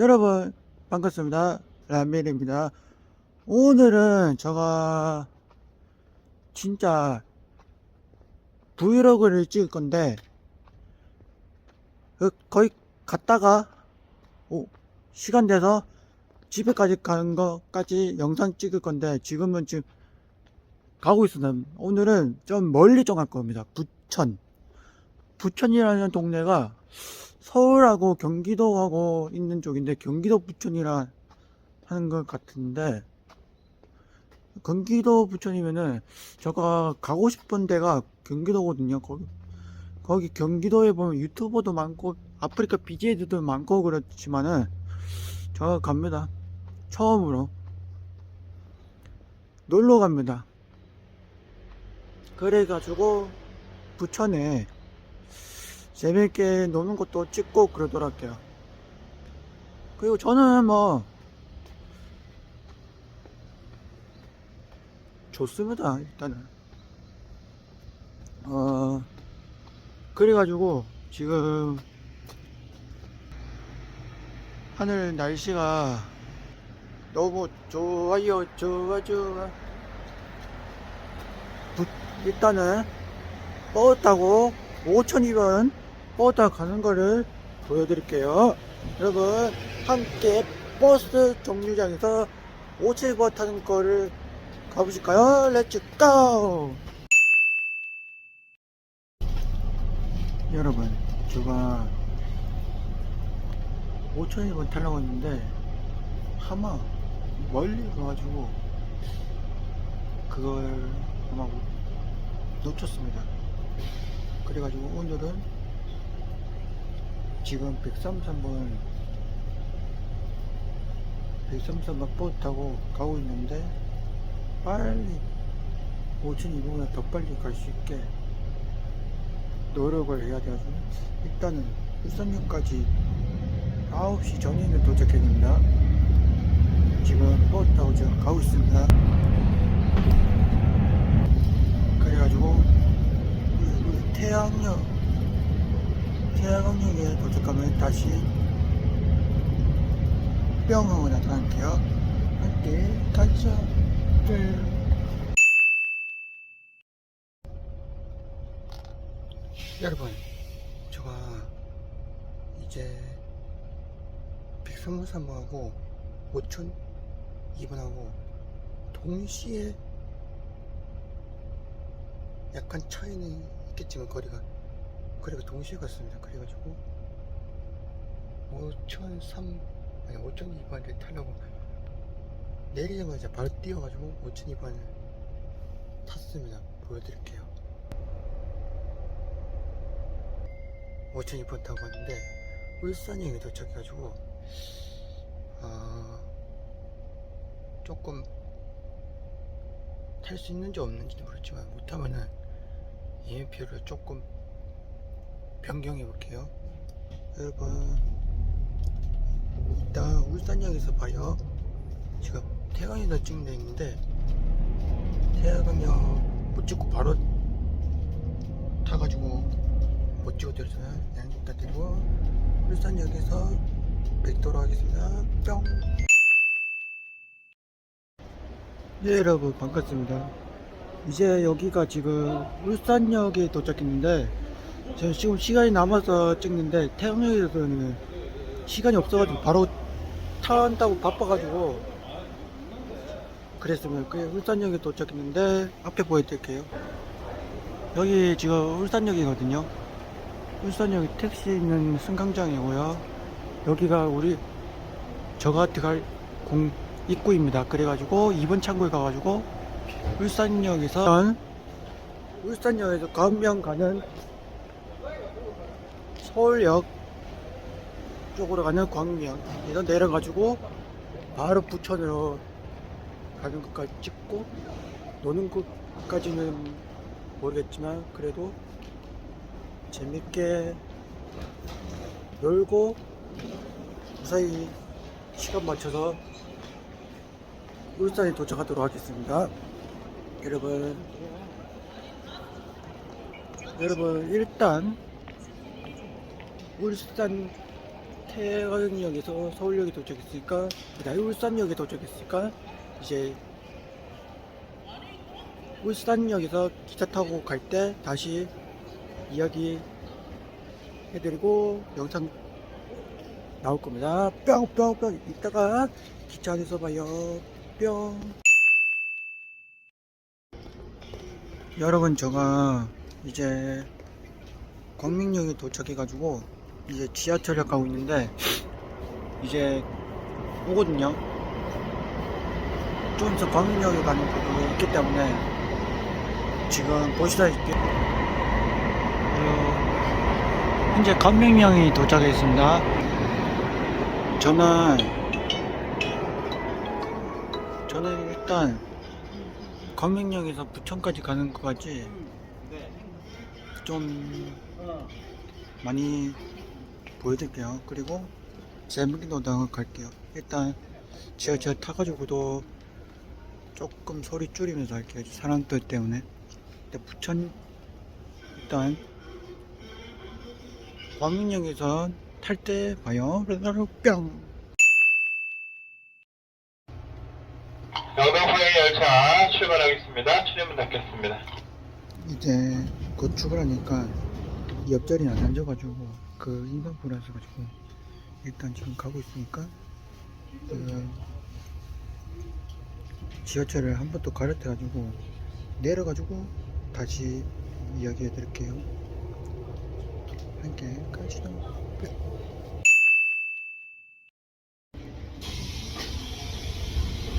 여러분 반갑습니다. 람멜입니다. 오늘은 제가 진짜 브이로그를 찍을 건데 그 거의 갔다가 오, 시간 돼서 집에까지 가는 것까지 영상 찍을 건데 지금은 지금 가고 있습니다. 오늘은 좀 멀리 좀 갈 겁니다. 부천. 부천이라는 동네가 서울하고 경기도하고 있는 쪽인데 경기도 부천이라 하는 것 같은데 경기도 부천이면은 제가 가고 싶은 데가 경기도거든요. 거기 거기 경기도에 보면 유튜버도 많고 아프리카 BJ들도 많고 그렇지만은 제가 갑니다. 처음으로 놀러 갑니다. 그래가지고 부천에 재밌게 노는 것도 찍고 그러더라고요. 그리고 저는 뭐 좋습니다. 일단은 어 그래가지고 지금 하늘 날씨가 너무 좋아요, 좋아, 좋아. 부- 일단은 타고 5,200원 타고 가는 거를 보여드릴게요. 여러분, 함께 버스 정류장에서 5,200원 타는 거를 가보실까요? 렛츠 고! 여러분, 제가 5,200원 타려고 했는데, 아마 멀리 가가지고, 그걸 아마 놓쳤습니다. 그래가지고 오늘은 지금 133번 133번 버스 타고 가고 있는데 빨리 5200보다 더 빨리 갈 수 있게 노력을 해야 돼가지고 일단은 일산역까지 9시 전에는 도착해야 됩니다. 지금 버스 타고 지금 가고 있습니다. 그래가지고 태양역 태양역에 도착하면 다시 뿅 하고 나타날게요 함께 가자 뿅. 여러분 제가 이제 133번하고 5002번하고 동시에 약간 차이는 있겠지만 거리가 거리가 동시에 갔습니다. 그래가지고 5003 아니 5002번을 타려고 내리자마자 바로 뛰어가지고 5002번을 탔습니다. 보여드릴게요. 5002번 타고 왔는데 울산역에 도착해가지고 아 조금 탈 수 있는지 없는지는 모르지만 못하면은 EMP를 조금 변경해 볼게요. 여러분 이따 울산역에서 봐요. 지금 태강에서 찍는 데 있는데 태강역 못 찍고 바로 타가지고 못 찍어 드렸어요. 그냥 이따 드리고 울산역에서 뵙도록 하겠습니다. 뿅. 네 여러분 반갑습니다 이제 여기가 지금 울산역에 도착했는데 제가 지금 시간이 남아서 찍는데 태양역에서는 시간이 없어가지고 바로 탄다고 바빠가지고 그랬으면 그 울산역에 도착했는데 앞에 보여드릴게요. 여기 지금 울산역이거든요. 울산역이 택시 있는 승강장이고요. 여기가 우리 저가 들어갈 공 입구입니다. 그래가지고 2번 창구에 가가지고 울산역에서 울산역에서 가면 가는 서울역 쪽으로 가는 광명에서 내려가지고 바로 부천으로 가는 것까지 찍고 노는 것까지는 모르겠지만 그래도 재밌게 놀고 무사히 시간 맞춰서 울산에 도착하도록 하겠습니다. 여러분, 여러분 일단 울산 태화역에서 서울역에 도착했으니까 그다음에 울산역에 도착했으니까 이제 울산역에서 기차 타고 갈 때 다시 이야기 해드리고 영상 나올 겁니다. 뿅뿅뿅 이따가 기차 안에서 봐요. 뿅. 여러분 제가 이제 광명역에 도착해 가지고 이제 지하철역 가고 있는데 이제 오거든요. 좀 있어 광명역에 가는 곳도 있기 때문에 지금 보시다시피 어, 현재 광명역이 도착했습니다. 저는 저는 일단 광명역에서 부천까지 가는 것까지 좀 많이 보여드릴게요. 그리고 재밌게도 갈게요. 일단 지하철 타가지고도 조금 소리 줄이면서 할게요. 사람들 때문에. 근데 부천 일단 광명역에서 탈 때 봐요. 그래서 뿅. 영동 방향 열차 출발하겠습니다. 출입문 닫겠습니다. 이제 곧 출발하니까 옆자리에 안 앉아가지고 그 인간 불안해가지고 일단 지금 가고 있으니까 그 지하철을 한 번 또 갈아타 가지고 내려 가지고 다시 이야기해 드릴게요. 함께 가시죠.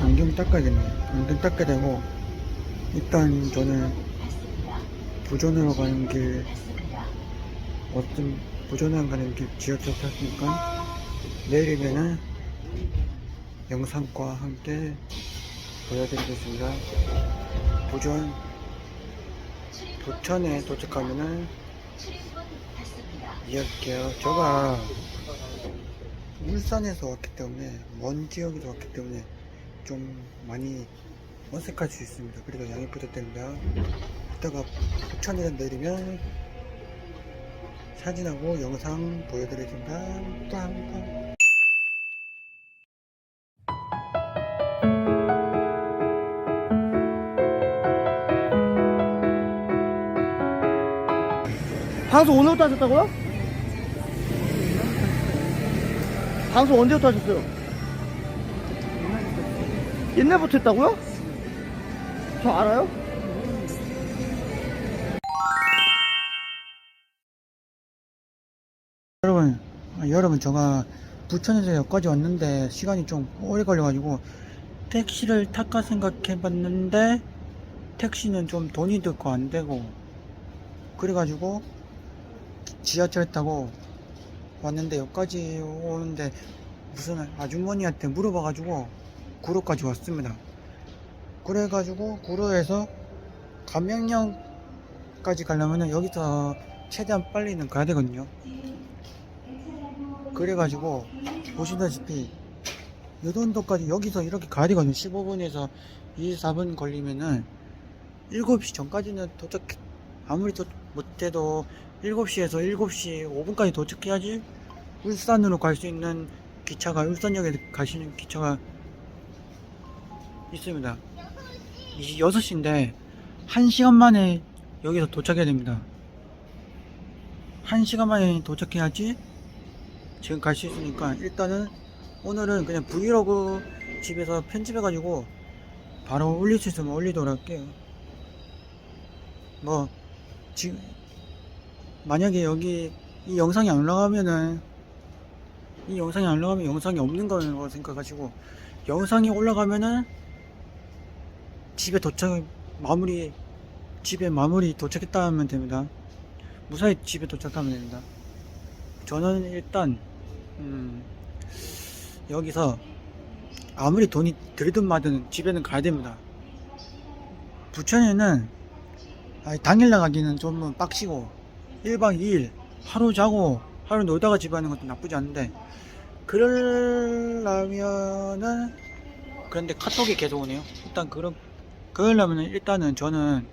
안경 닦아야겠네. 안경 닦아야 되고 일단 저는 부전으로 가는 길 어떤 부전으로 가는 길 지하철 탔으니까 내일이면은 영상과 함께 보여드리겠습니다. 부전 부천에 도착하면은 이야기할게요. 제가 울산에서 왔기 때문에 먼 지역에서 왔기 때문에 좀 많이 어색할 수 있습니다. 그래도 양해 부탁드립니다. 이따가 부천에 내리면 사진하고 영상 보여드리겠습니다. 빰빰. 방송 오늘부터 하셨다고요? 방송 언제부터 하셨어요? 옛날부터 했다고요? 저 알아요? 여러분, 제가 부천에서 여기까지 왔는데 시간이 좀 오래 걸려가지고 택시를 탈까 생각해봤는데 택시는 좀 돈이 들고 안 되고 그래가지고 지하철 타고 왔는데 여기까지 오는데 무슨 아주머니한테 물어봐가지고 구로까지 왔습니다. 그래가지고 구로에서 감명역까지 가려면은 여기서 최대한 빨리는 가야 되거든요. 그래가지고 보시다시피 요돈도까지 여기서 이렇게 가야 되거든요 15분에서 24분 걸리면은 7시 전까지는 도착 아무리 도, 못해도 7시에서 7시 5분까지 도착해야지 울산으로 갈 수 있는 기차가 울산역에 가시는 기차가 있습니다. 6시인데 1시간 만에 여기서 도착해야 됩니다. 1시간 만에 도착해야지 지금 갈 수 있으니까 일단은 오늘은 그냥 브이로그 집에서 편집해가지고 바로 올릴 수 있으면 올리도록 할게요. 뭐 지금 만약에 여기 이 영상이 안 올라가면은 이 영상이 안 올라가면 영상이 없는 거라고 생각하시고 영상이 올라가면은 집에 도착 마무리 집에 마무리 도착했다 하면 됩니다. 무사히 집에 도착하면 됩니다. 저는 일단 음, 여기서 아무리 돈이 들든 마든 집에는 가야 됩니다. 부천에는 당일 나가기는 좀 빡시고 1박 2일 하루 자고 하루 놀다가 집에 가는 것도 나쁘지 않은데 그러려면은 그런데 카톡이 계속 오네요. 일단 그런 그러려면은 일단은 저는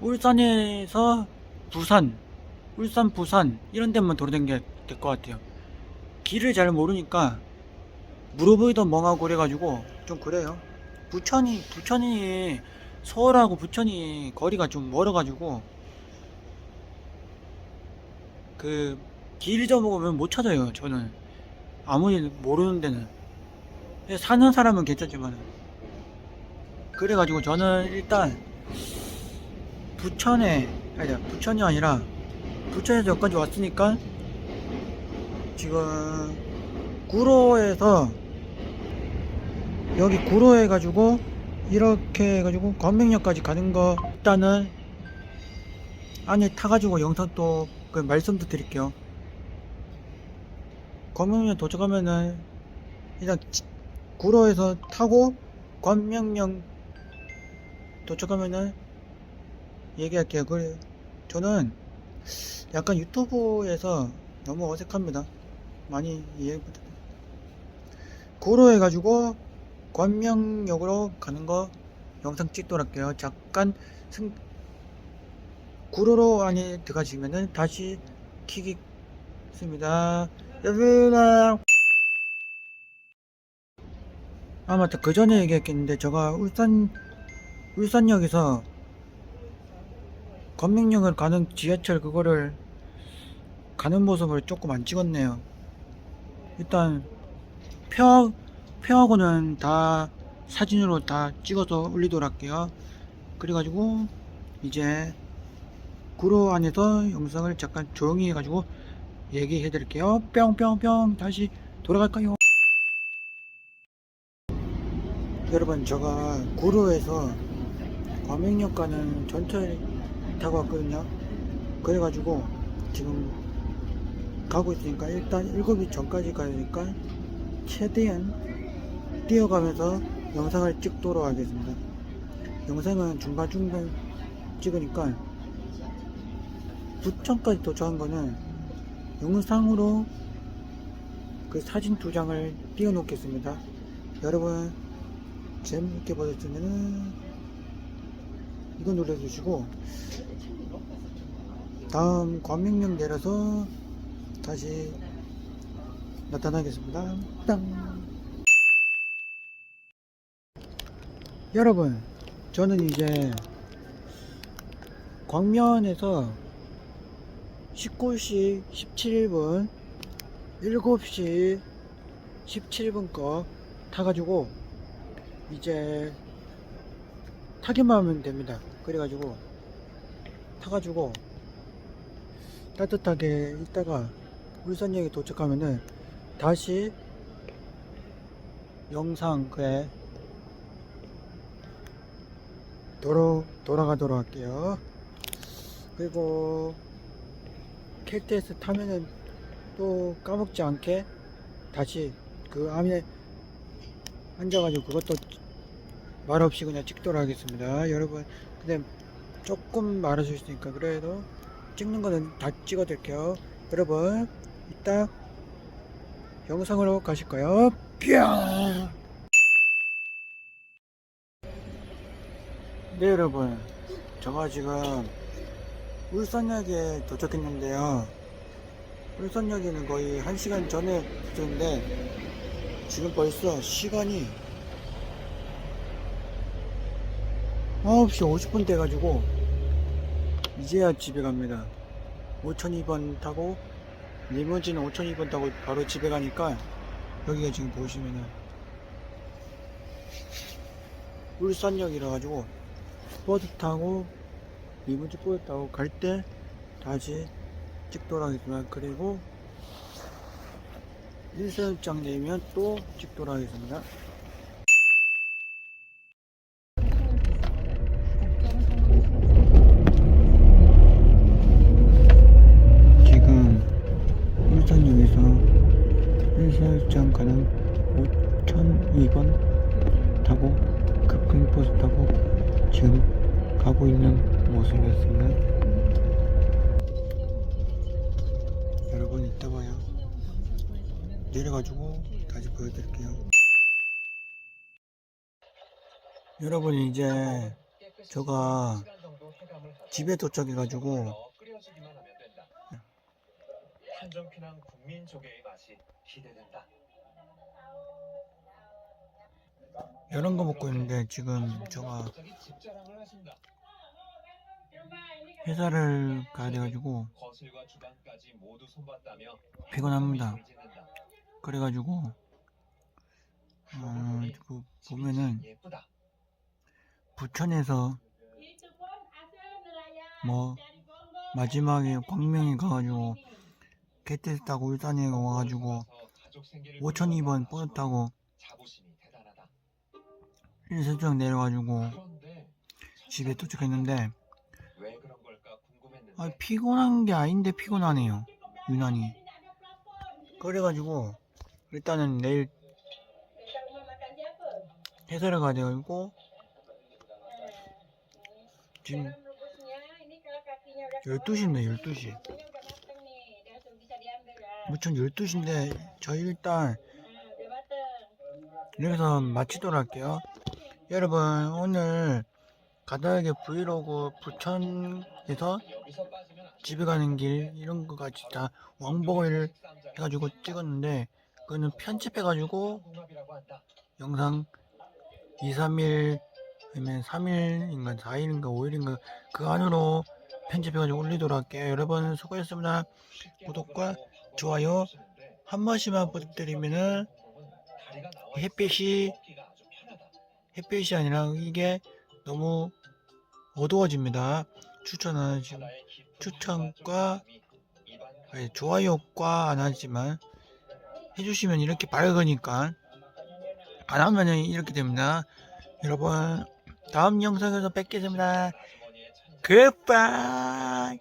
울산에서 부산 울산, 부산 이런 데만 돌아다니게 될 것 같아요. 길을 잘 모르니까 물어보기도 멍하고 그래가지고 좀 그래요. 부천이 부천이 서울하고 부천이 거리가 좀 멀어가지고 그 길 잊어먹으면 못 찾아요. 저는 아무리 모르는 데는 사는 사람은 괜찮지만 그래가지고 저는 일단 부천에 아니 부천이 아니라 부천에서 여기까지 왔으니까 지금 구로에서 여기 구로 해가지고 이렇게 해가지고 관명역까지 가는 거 일단은 안에 타가지고 영상 또 그 말씀도 드릴게요. 관명역 도착하면은 일단 지- 구로에서 타고 관명역 도착하면은 얘기할게요. 그래 저는 약간 유튜브에서 너무 어색합니다 많이 이해 부탁드립니다 구로 해가지고 관명역으로 가는 거 영상 찍도록 할게요. 잠깐 승 구로로 안에 들어가시면은 다시 키겠습니다. 여러분 아 맞다 그 전에 얘기했겠는데 제가 울산 울산역에서 건명역을 가는 지하철 그거를 가는 모습을 조금 안 찍었네요. 일단 표 표하고는 다 사진으로 다 찍어서 올리도록 할게요. 그래가지고 이제 구로 안에서 영상을 잠깐 조용히 해가지고 얘기해 드릴게요. 뿅뿅뿅 다시 돌아갈까요? 여러분 제가 구로에서 과명역 가는 전철 타고 왔거든요. 그래가지고 지금 가고 있으니까 일단 7시 전까지 가야 되니까 최대한 뛰어가면서 영상을 찍도록 하겠습니다. 영상은 중간중간 찍으니까 부천까지 도착한 거는 영상으로 그 사진 두 장을 띄워 놓겠습니다. 여러분 재밌게 보셨으면은 이거 눌러주시고 다음 관명역 내려서 다시 나타나겠습니다. 땅. 여러분, 저는 이제 광면에서 19시 17분, 7시 17분 거 타가지고 이제 타기만 하면 됩니다. 그래가지고 타가지고 따뜻하게 있다가 울산역에 도착하면은 다시 영상 그에 도로 돌아가도록 할게요. 그리고 KTX 타면은 또 까먹지 않게 다시 그 안에 앉아가지고 그것도 말 없이 그냥 찍도록 하겠습니다. 여러분, 근데 조금 있으니까 그래도 찍는 거는 다 찍어 드릴게요. 여러분, 이따 영상으로 가실까요? 뿅! 네, 여러분. 제가 지금 울산역에 도착했는데요. 울산역에는 거의 1시간 전에 도착했는데 지금 벌써 시간이 9시 50분 돼가지고 이제야 집에 갑니다. 5002번 타고 리무진 5002번 타고 바로 집에 가니까 여기가 지금 보시면은 울산역이라 가지고 버스 타고 리무진 버스 타고 갈 때 다시 찍도록 하겠습니다. 그리고 일사육장 내면 또 찍도록 하겠습니다. 내려가지고 다시 보여드릴게요. 여러분 이제 제가 집에 도착해 가지고 한정피난 국민 조개의 맛이 기대된다. 이런 거 먹고 있는데 지금 제가 하신다. 회사를 가야 돼가지고 피곤합니다. 그래가지고 어, 그 보면은. 부천에서 뭐 마지막에 광명에 가가지고 KTX 타고 울산에 와가지고 5002번 버스 타고. 일세정 내려가지고 집에 도착했는데 아, 피곤한 게 아닌데 피곤하네요 유난히 그래가지고 일단은 내일 회사를 가야 돼가지고 지금 12시입니다 12시 무천 12시인데 저희 일단 여기서 마치도록 할게요 여러분 오늘 가다하게 브이로그 부천에서. 집에 가는 길 이런 거 같이 다 왕복을 해가지고 찍었는데 그거는 편집해가지고. 영상 2, 3일 아니면 3일인가 4일인가 5일인가 그 안으로 편집해가지고 올리도록 할게요 여러분 수고했습니다 구독과 좋아요 한 번씩만 부탁드리면은 햇빛이. 햇빛이 아니라 이게 너무 어두워집니다 깊은 추천과 좋아요과 안 하지만 해주시면 이렇게 밝으니까 안 하면은 이렇게 됩니다. 여러분 다음 영상에서 뵙겠습니다. 굿바이